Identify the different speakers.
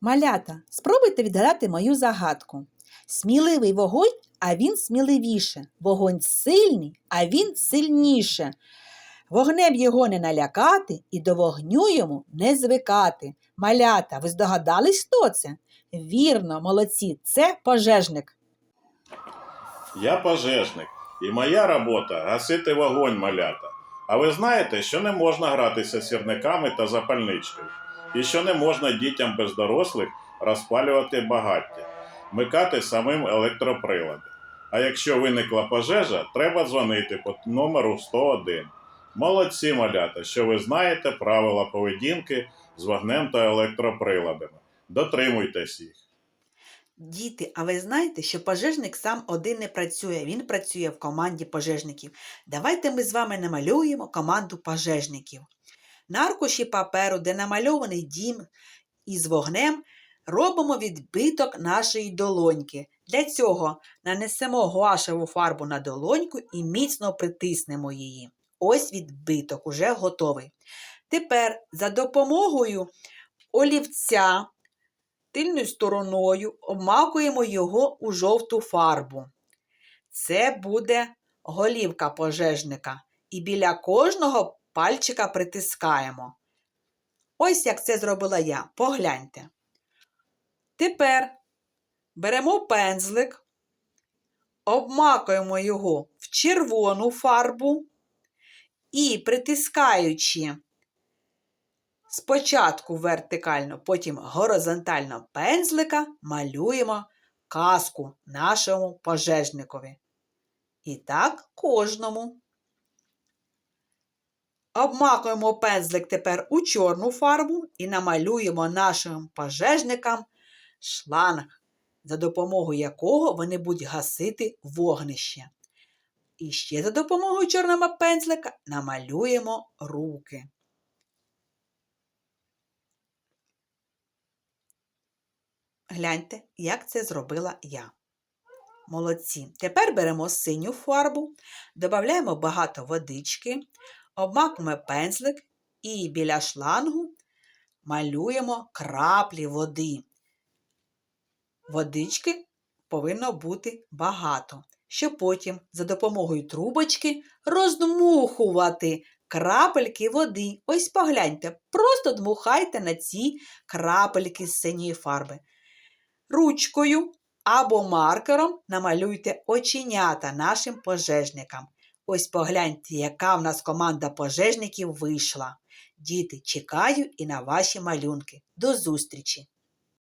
Speaker 1: Малята, спробуйте відгадати мою загадку. Сміливий вогонь, а він сміливіше. Вогонь сильний, а він сильніше. Вогнем його не налякати і до вогню йому не звикати. Малята, ви здогадались, хто це? Вірно, молодці, це пожежник.
Speaker 2: Я пожежник, і моя робота гасити вогонь малята. А ви знаєте, що не можна гратися сірниками та запальничкою, і що не можна дітям без дорослих розпалювати багаття, вмикати самим електроприлади. А якщо виникла пожежа, треба дзвонити по номеру 101. Молодці малята, що ви знаєте правила поведінки з вогнем та електроприладами. Дотримуйтесь їх.
Speaker 1: Діти, а ви знаєте, що пожежник сам один не працює, він працює в команді пожежників. Давайте ми з вами намалюємо команду пожежників. На аркуші паперу, де намальований дім із вогнем, робимо відбиток нашої долоньки. Для цього нанесемо гуашеву фарбу на долоньку і міцно притиснемо її. Ось відбиток уже готовий. Тепер за допомогою олівця тильною стороною обмакуємо його у жовту фарбу. Це буде голівка пожежника. І біля кожного пальчика притискаємо. Ось як це зробила я. Погляньте. Тепер беремо пензлик, обмакуємо його в червону фарбу і притискаючи Спочатку вертикально, потім горизонтально пензлика малюємо казку нашому пожежникові. І так кожному. Обмакуємо пензлик тепер у чорну фарбу і намалюємо нашим пожежникам шланг, за допомогою якого вони будуть гасити вогнище. І ще за допомогою чорного пензлика намалюємо руки. Гляньте, як це зробила я. Молодці. Тепер беремо синю фарбу, додаємо багато водички, обмакуємо пензлик і біля шлангу малюємо краплі води. Водички повинно бути багато, щоб потім за допомогою трубочки роздмухувати крапельки води. Ось погляньте, просто дмухайте на ці крапельки з синьої фарби. Ручкою або маркером намалюйте оченята нашим пожежникам. Ось погляньте, яка в нас команда пожежників вийшла. Діти, чекаю і на ваші малюнки. До зустрічі!